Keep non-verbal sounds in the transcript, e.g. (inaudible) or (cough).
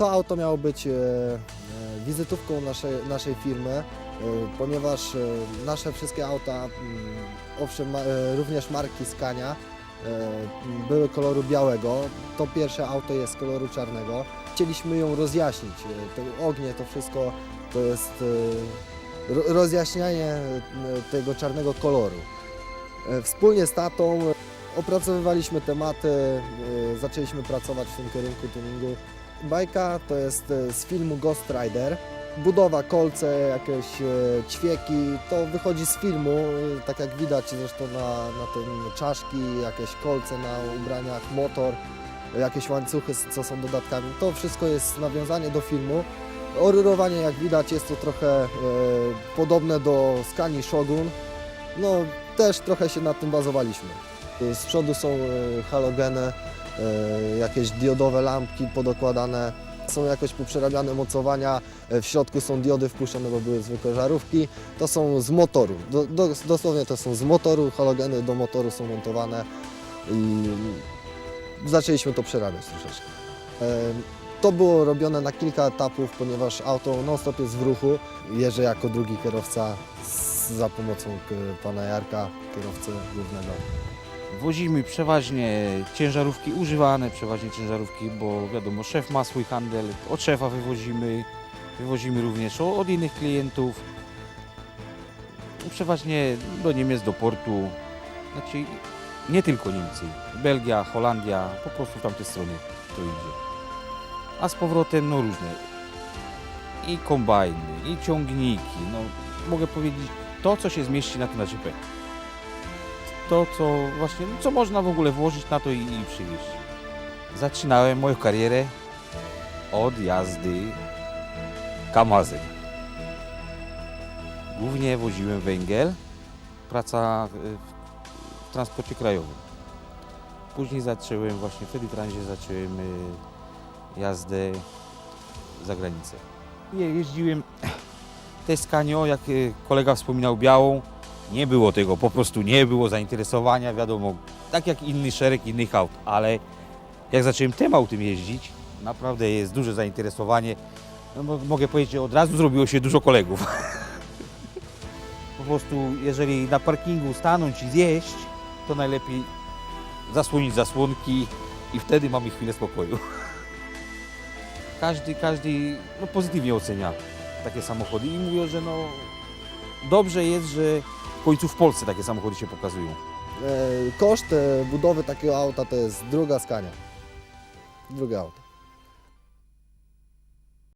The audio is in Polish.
To auto miało być e, e, wizytówką naszej, naszej firmy, e, ponieważ nasze wszystkie auta, mm, owszem, również marki Scania, były koloru białego. To pierwsze auto jest koloru czarnego. Chcieliśmy ją rozjaśnić. E, Te ognie, to wszystko to jest e, ro- rozjaśnianie e, tego czarnego koloru. E, Wspólnie z tatą opracowywaliśmy tematy, e, zaczęliśmy pracować w tym kierunku tuningu. Bajka to jest e, z filmu Ghost Rider. Budowa, kolce, jakieś e, ćwieki, to wychodzi z filmu, e, tak jak widać zresztą na, na tym czaszki, jakieś kolce na ubraniach, motor, jakieś łańcuchy, co są dodatkami. To wszystko jest nawiązanie do filmu. Oryrowanie, jak widać, jest to trochę e, podobne do Scanii Shogun. No, też trochę się nad tym bazowaliśmy. Z przodu są e, halogeny, jakieś diodowe lampki podokładane, są jakoś poprzerabiane mocowania, e, w środku są diody wpuszczone, bo były zwykłe żarówki. To są z motoru, do, do, dosłownie to są z motoru, halogeny do motoru są montowane i zaczęliśmy to przerabiać troszeczkę. E, To było robione na kilka etapów, ponieważ auto non-stop jest w ruchu. Jeżdżę jako drugi kierowca za pomocą pana Jarka, kierowcy głównego. Wozimy przeważnie ciężarówki używane, przeważnie ciężarówki, bo wiadomo, szef ma swój handel, od szefa wywozimy, wywozimy również od innych klientów. Przeważnie do Niemiec, do portu, znaczy nie tylko Niemcy, Belgia, Holandia, po prostu w tamte strony to idzie. A z powrotem no różne i kombajny, i ciągniki, no mogę powiedzieć to, co się zmieści na tym naczepę to, co właśnie, co można w ogóle włożyć na to i, i przywieźć. Zaczynałem moją karierę od jazdy Kamazem. Głównie woziłem węgiel, praca y, w transporcie krajowym. Później zacząłem właśnie, wtedy w tranzie zacząłem y, jazdę za granicę. Je- Jeździłem też Scanio, jak y, kolega wspominał, białą, nie było tego, po prostu nie było zainteresowania, wiadomo, tak jak inny szereg innych aut, ale jak zacząłem tym autem jeździć, naprawdę jest duże zainteresowanie. No, mo- mogę powiedzieć, że od razu zrobiło się dużo kolegów. (laughs) po prostu, jeżeli na parkingu stanąć i zjeść, to najlepiej zasłonić zasłonki i wtedy mamy chwilę spokoju. (laughs) każdy, każdy no, pozytywnie ocenia takie samochody i mówią, że no, dobrze jest, że w końcu w Polsce takie samochody się pokazują. E, Koszt e, budowy takiego auta to jest druga Scania. Drugie auto.